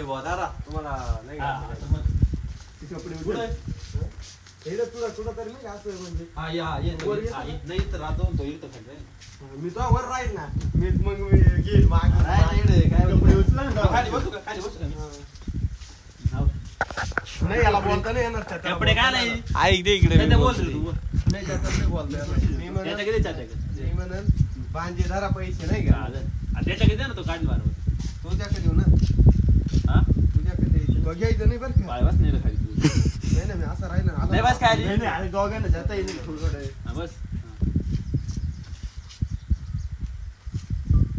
दादा तुम्हाला नाही. ते तुला तुला तरी नाही असं म्हणजे? हा या. नाही तर राहतो तो इथं. मी तो वर राहील ना. मी मग मी घेईल माग. नाही काय कपडे उचला ना. हा, खाली बसू का खाली बसू का हाव. नाही याला बोलता नाही येणार कपडे काय नाही? ऐक दे इकडे त्याच्या बोल तू. नाही नाही बोलता. मी त्याच्या म्हणन धरा पैसे नाही का? त्याच्या किती ना तो काढ बरोबर तुझ्याकडे देऊ ना हा तुझ्याकडे द्यायचं. तो घ्यायचं नाही बरं का पाय बस नाही रे खाली तू. नाही ना मी असं राहिलं ना. नाही बस खाली. नाही नाही आणि दोघांना जाता येईल थोडं थोडं. हा, बस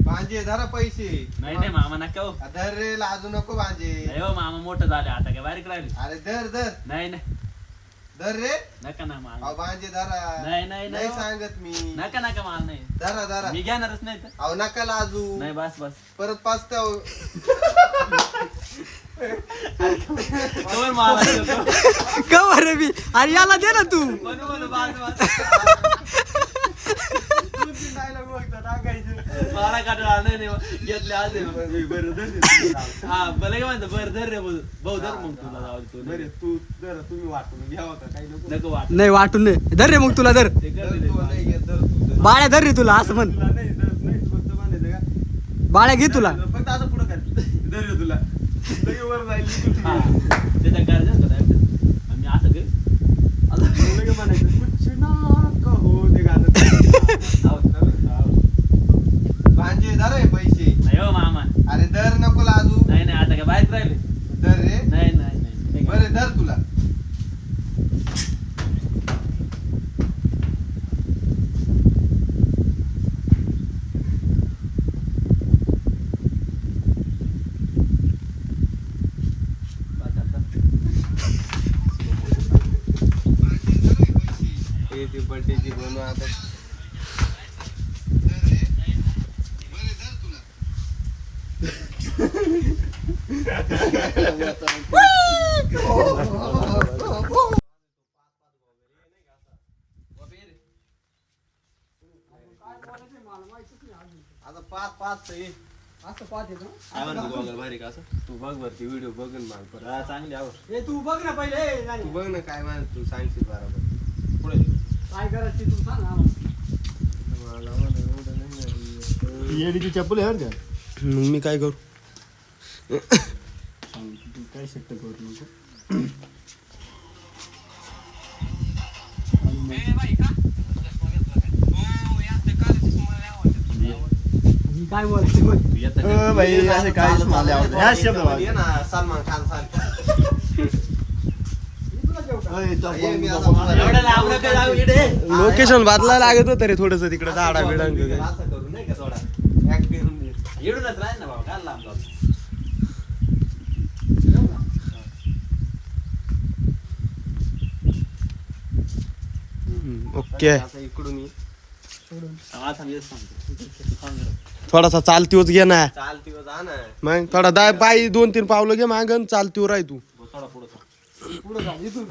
भांजे धरा पैसे नाही नाही मामा नका हो धर रे लाजू नको भांजे नाही हो मामा मोठं झाले आता काय बारीक राहिले अरे धर धर नाही नाही धर रे. नका ना अहो मामा भांजे धरा. नाही, नाही, नाही. सांगत मी. नका नका माल नाही. धरा धरा. मी घेणारच नाही तर. अहो नका लाजू नाही बस बस. परत पाचता कवर माल आहे तो. कवर रे मी. अरे याला दे ना तू. म्हणून म्हणून बस बस. नाही हा भले काय म्हणतो बरं धर रे भाऊ भाऊ धर मग तुला जाऊ दे तू बरे तू जरा तुम्ही वाटून काही नको नको वाट नाही वाटून नाही. धर रे मग तुला धर. ते कर धर रे तू नाही घेत, धर. तू, धर. बाळ्या धर रे तुला असं म्हण. तुला नाही धर, नाही फक्त म्हणायचं का? बाळ्या घे तुला. फक्त असं पुढं कर. धर रे तुला. लगे वर जाईल हा त्याच्या गरजा होता आम्ही असं काही लगे म्हणायचं कुछ ना कहो ते गाणं भांजे धर रे पैसे नाही हो मामा अरे धर नको लाजू नाही नाही आता काय बाहेर राहिले धर रे नाही नाही नाही बरे धर तुला बस आता. हे ती बर्थडेची बनव आता. आता पाच पाच आहे असं पाहते तू भारी का असं? तू बघ वरती व्हिडिओ बघन मला परत हा, चांगली आवड. हे तू बघ ना पहिले. तू बघ ना काय म्हण तू सांगशील बरोबर. पुढे काय करायची तू सांग आम्हाला. येडीची चप्पल आहे का मग मी काय करू? तू काय शक्य करू नको. मी काय बोलायचं बोल. अ, बाई असे काय मला आवडत सलमान खान सारखा ये मी आता मला- एवढं लांब नका जाऊ इकडे लोकेशन बदलायला लागत होतं रे थोडस तिकडे दाडा बिडा ओके. थोडासा चालतीवच घे ना. मग थोडा दाय पायी दोन तीन पावलं घे मागन चालतीवर राह तू. पुढं जा, इथून.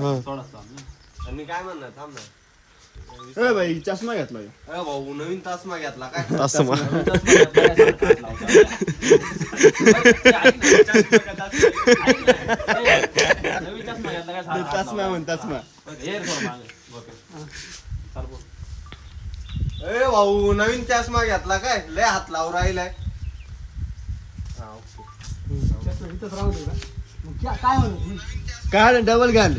आणि मी काय म्हणणार थांब ना अ, बाई चष्मा घेतला ह्यो. अरे भाऊ नवीन तासमा घेतला काय असं मग नवीन चष्मा घेतला काय सारखा लावता. नवीन घेतला काय सारखा. म्हण हे रे मागे. चाल बोल. ए भाऊ नवीन चष्मा घेतला काय लय हात लावून राहिलाय हा, ओके. चष्मा इथंच राहू दे का? काय काय डबल घाल.